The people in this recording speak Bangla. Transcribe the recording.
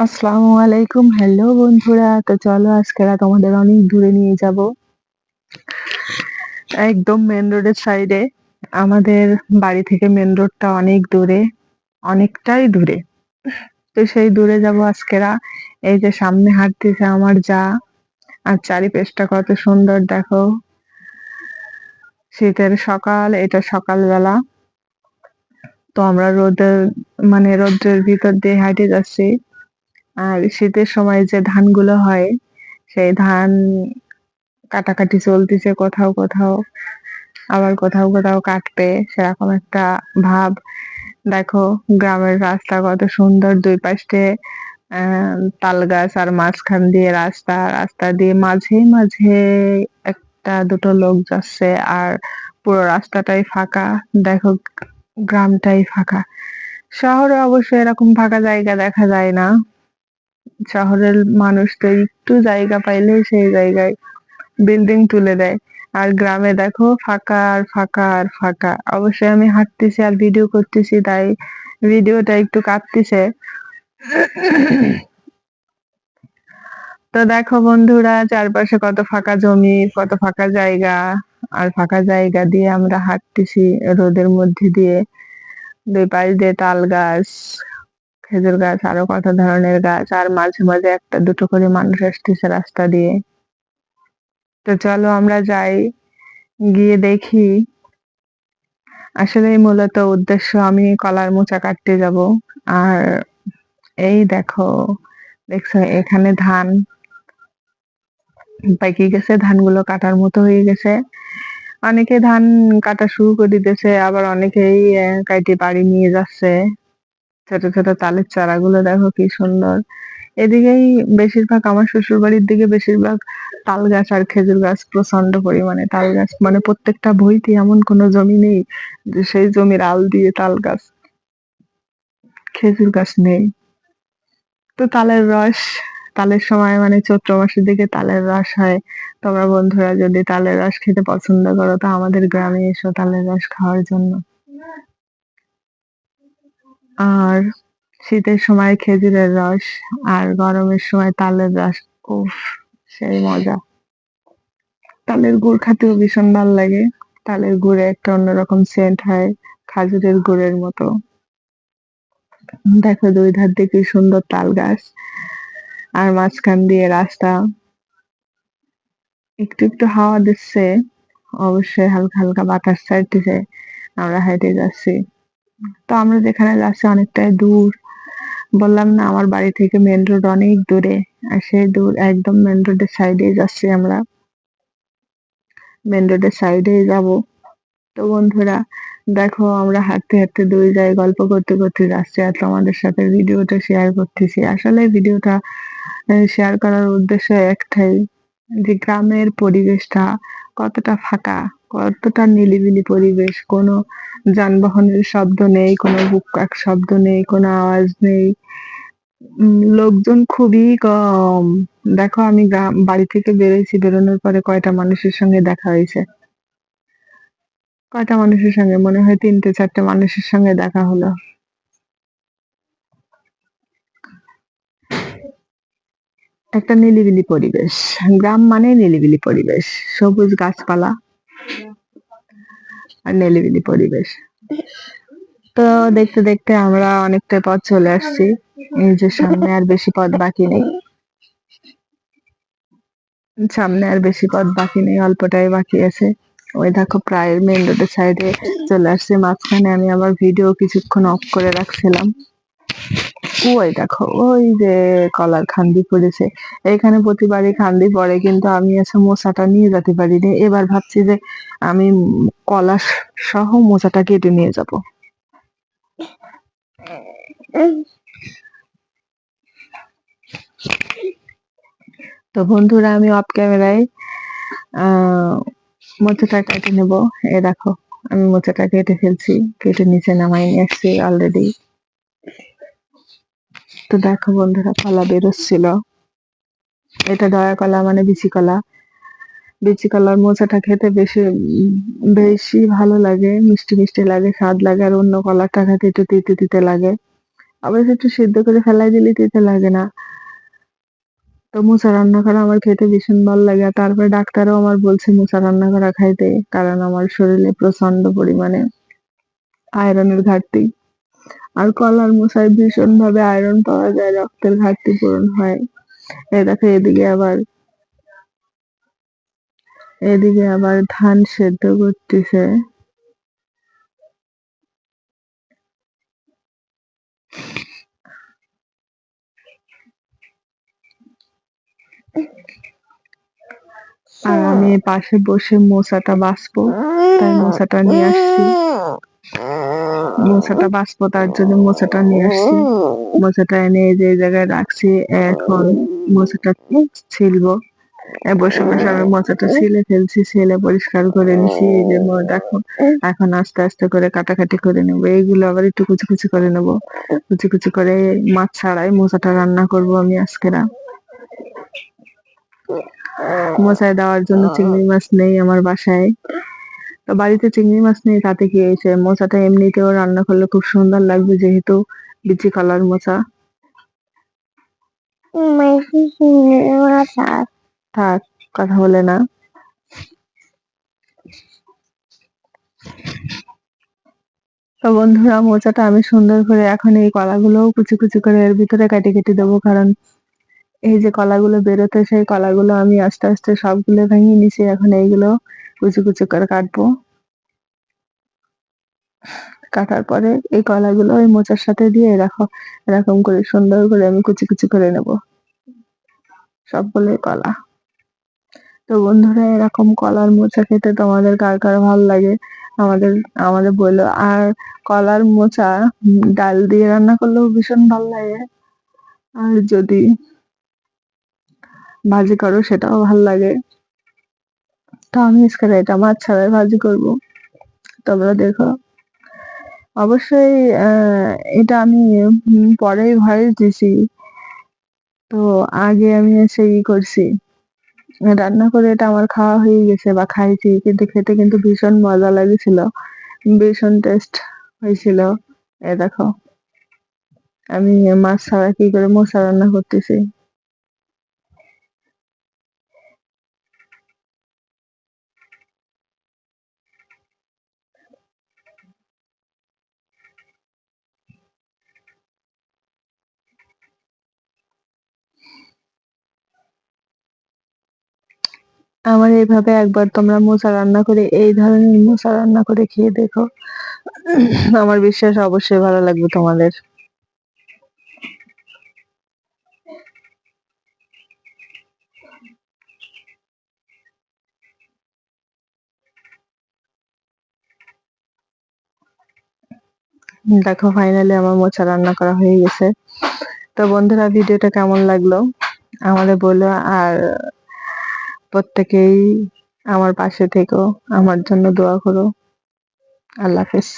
আসসালামু আলাইকুম। হ্যালো বন্ধুরা, তো চলো আজকে রাত তোমাদের অনেক দূরে নিয়ে যাব। একদম মেন রোডের সাইডে আমাদের বাড়ি থেকে মেন রোডটা অনেক দূরে, অনেকটাই দূরে। তো সেই দূরে যাব আজকেরা এই যে সামনে হাঁটতেছে আমার যা। আর চারিপাশটা কত সুন্দর, দেখো। শীতের সকাল, এটা সকালবেলা। তো আমরা রোদের মানে রোদ্রের ভিতর দিয়ে হাঁটে যাচ্ছি। আর শীতের সময় যে ধানগুলো হয়, সেই ধান কাটাকাটি চলতেছে কোথাও কোথাও, আবার কোথাও কোথাও কাটবে সেরকম একটা ভাব। দেখো, গ্রামের রাস্তা কত সুন্দর দুই পাশে তাল গাছ আর মাঝখান দিয়ে রাস্তা। রাস্তা দিয়ে মাঝে মাঝে একটা দুটো লোক যাচ্ছে আর পুরো রাস্তাটাই ফাঁকা। দেখো, গ্রামটাই ফাঁকা। শহরে অবশ্য এরকম ফাঁকা জায়গা দেখা যায় না। শহরের মানুষ তো একটু জায়গা পাইলেই সেই জায়গায় বিল্ডিং তুলে দেয়। আর গ্রামে দেখো ফাঁকা আর ফাঁকা আর ফাঁকা। অবশ্যই আমি হাঁটতেছি আর ভিডিও করতেছি, তাই ভিডিওটা একটু কাঁপতেছে। তো দেখো বন্ধুরা, চারপাশে কত ফাঁকা জমি, কত ফাঁকা জায়গা। আর ফাঁকা জায়গা দিয়ে আমরা হাঁটতেছি রোদের মধ্যে দিয়ে। দুই পাশ দিয়ে তাল গাছ। খেজুর গাছ, আরও কত ধরনের গাছ, আর মাঝে মাঝে একটা, দুটো করে মানুষ আসতেছে রাস্তা দিয়ে। তো চলো আমরা যাই, গিয়ে দেখি। আসলে মূলত উদ্দেশ্য আমি কলার মোচা কাটতে যাব। আর এই দেখো, দেখছ, এখানে ধান পাকি গেছে, ধানগুলো কাটার মতো হয়ে গেছে। অনেকে ধান কাটা শুরু করে দিতেছে, আবার অনেকেই কাইটে বাড়ি নিয়ে যাচ্ছে। ছোট ছোট তালের চারাগুলো দেখো কি সুন্দর। এদিকেই বেশিরভাগ আমার শ্বশুর বাড়ির দিকে বেশিরভাগ তাল গাছ আর খেজুর গাছ প্রচণ্ড পরিমাণে। তাল গাছ মানে প্রত্যেকটা বইতে এমন কোনো জমি নেই যে সেই জমির আল দিয়ে তাল গাছ, খেজুর গাছ নেই। তো তালের রস, তালের সময় মানে চৈত্র মাসের দিকে তালের রস হয়। তোমরা বন্ধুরা যদি তালের রস খেতে পছন্দ করো, তো আমাদের গ্রামে এসো তালের রস খাওয়ার জন্য। আর শীতের সময় খেজুরের রস আর গরমের সময় তালের রস। উফ, সেই মজা। তালের গুড় খাতেও ভীষণ ভালো লাগে। তালের গুড়ে একটা অন্যরকম সেন্ট হয়, খাজুরের গুড়ের মতো। দেখো দুই ধার দিয়ে কি সুন্দর তাল গাছ। আর মাঝখান দিয়ে রাস্তা। একটু একটু হাওয়া দিচ্ছে, অবশ্যই হালকা হালকা বাতাস ছাড়তেছে। আমরা হেঁটে যাচ্ছি। তো আমরা যেখানে যাচ্ছি অনেকটাই দূর। বললাম না, আমার বাড়ি থেকে মেন রোড অনেক দূরে, আর সেই দূর একদম মেন রোডের সাইডে যাচ্ছি আমরা। মেন রোডের সাইডে যাব। তো বন্ধুরা, দেখো আমরা হাঁটতে হাঁটতে দুই যায় গল্প করতে করতে যাচ্ছি, আর তোমাদের সাথে ভিডিওটা শেয়ার করতেছি। আসলে ভিডিওটা শেয়ার করার উদ্দেশ্য একটাই, যে গ্রামের পরিবেশটা কতটা ফাঁকা। কতটা নিলিবিলি পরিবেশ, কোনো যানবাহনের শব্দ নেই, কোনো বুককাক শব্দ নেই, কোনো আওয়াজ নেই। লোকজন খুবই কম। দেখো, আমি গ্রাম, বাড়ি থেকে বেরোইছি, বেরোনোর পরে কয়টা মানুষের সঙ্গে দেখা হয়েছে? কয়টা মানুষের সঙ্গে? মনে হয় তিনটে, চারটে মানুষের সঙ্গে দেখা হলো। একটা নিলিবিলি পরিবেশ। গ্রাম মানে নিলিবিলি পরিবেশ। সবুজ গাছপালা আর নেলিবিলি পরিবেশ। তো দেখতে দেখতে আমরা অনেকটা পথ চলে আসছি। এই যে সামনে আর বেশি পথ বাকি নেই। সামনে আর বেশি পথ বাকি নেই, অল্পটাই বাকি আছে। ওই দেখো প্রায় মেন রোডের সাইডে চলে আসছে। মাঝখানে আমি আমার ভিডিও কিছুক্ষণ অফ করে রাখছিলাম। ওই দেখো, ওই যে কলার খান্দি পড়েছে। এখানে প্রতিবারই খান্দি পড়ে, কিন্তু আমি আছে মোচাটা নিয়ে যেতে পারিনি। এবার ভাবছি যে আমি কলা সহ মোচাটা কেটে নিয়ে যাব। তো বন্ধুরা, আমি অফ ক্যামেরায় মোচাটা কেটে নেব। এ দেখো, আমি মোচাটা কেটে ফেলছি, কেটে নিচে নামাই নিয়ে আসছি অলরেডি তো দেখো বন্ধুরা, কলা বেরোচ্ছিল। এটা দয়া কলা মানে বিচি কলা। বিচি কলার মোচাটা খেতে বেশি বেশি ভালো লাগে, মিষ্টি মিষ্টি লাগে, স্বাদ লাগে, আর অন্য কলারটা খেতে একটু তিতে তিতে লাগে। আবার একটু সিদ্ধ করে ফেলাই দিলে তিতে লাগে না। তো মোচা রান্না করা আমার খেতে ভীষণ ভালো লাগে, আর তারপরে ডাক্তারও আমার বলছে মোচা রান্না করা খাইতে, কারণ আমার শরীরে প্রচণ্ড পরিমাণে আয়রনের ঘাটতি। আর কলার মোচায় ভীষণ ভাবে আয়রন পাওয়া যায়, রক্তের ঘাটতি পূরণ হয়। এই দেখো, এদিকে আবার এদিকে আবার ধান সেদ্ধ করতেছে। আর আমি পাশে বসে মোচাটা বাঁচবো, তাই মোচাটা নিয়ে আসছি। মোচাটা বাঁচবো, তার জন্য মোচাটা নিয়ে আসছি। মোচাটা এনে যে জায়গায় রাখছি, এখন মোচাটা ছিলবো। বসে বসে আমি মোচাটা ছিলে ফেলছি, ছিলে পরিষ্কার করে নিছি যে দেখো, এখন আস্তে আস্তে করে কাটাকাটি করে নেব। এইগুলো আবার একটু কুচি কুচি করে নেব। কুচি কুচি করে মাছ ছাড়াই মোচাটা রান্না করব আমি আজকে না মোচায় দেওয়ার জন্য চিংড়ি মাছ নেই আমার বাসায়। বাড়িতে চিংড়ি মাছ নিয়ে তাতে কি হয়েছে মোচাটা এমনিতেও রান্না করলে খুব সুন্দর লাগবে যেহেতু বিচি কলার মোচা থাক কথা বলে না। তো বন্ধুরা মোচাটা আমি সুন্দর করে এখন এই কলাগুলোও কুচি কুচি করে এর ভিতরে কেটে কেটে দেবো কারণ এই যে কলাগুলো বেরোতে সেই কলাগুলো আমি আস্তে আস্তে সবগুলো ভেঙে নিছি এখন এইগুলো কুচি কুচি করে কাটবো। কাটার পরে এই কলাগুলো ওই মোচার সাথে দিয়ে রাখো এরকম করে সুন্দর করে আমি কুচি কুচি করে নেব। সবগুলো কলা। তো বন্ধুরা, এরকম কলার মোচা খেতে তোমাদের কার কার ভালো লাগে? আমাদের আমাদের বলল আর কলার মোচা, ডাল দিয়ে রান্না করলেও ভীষণ ভালো লাগে। আর যদি ভাজি করো, সেটাও ভালো লাগে। তো আমি আজকে এটা মাছ ছাড়াই ভাজি করব। তোমরা দেখো। অবশ্যই এটা আমি পরেই ভয়েস দিছি। তো আগে আমি এসে ই করছি। রান্না করে এটা আমার খাওয়া হয়ে গেছে বা খাইছি, কিন্তু খেতে কিন্তু ভীষণ মজা লাগছিল। ভীষণ টেস্ট হয়েছিল। এ দেখো। আমি মাছ ছাড়া কি করে মশা রান্না করতেছি? আমার এইভাবে একবার তোমরা মোচা রান্না করে, এই ধরনের মোচা রান্না করে খেয়ে দেখো। আমার বিশ্বাস অবশ্যই ভালো লাগবে তোমাদের। দেখো ফাইনালি আমার মোচা রান্না করা হয়ে গেছে। তো বন্ধুরা ভিডিওটা কেমন লাগল? আমাদের বলো আর প্রত্যেকেই আমার পাশে থেকো আমার জন্য দোয়া করো। আল্লাহ হাফেজ।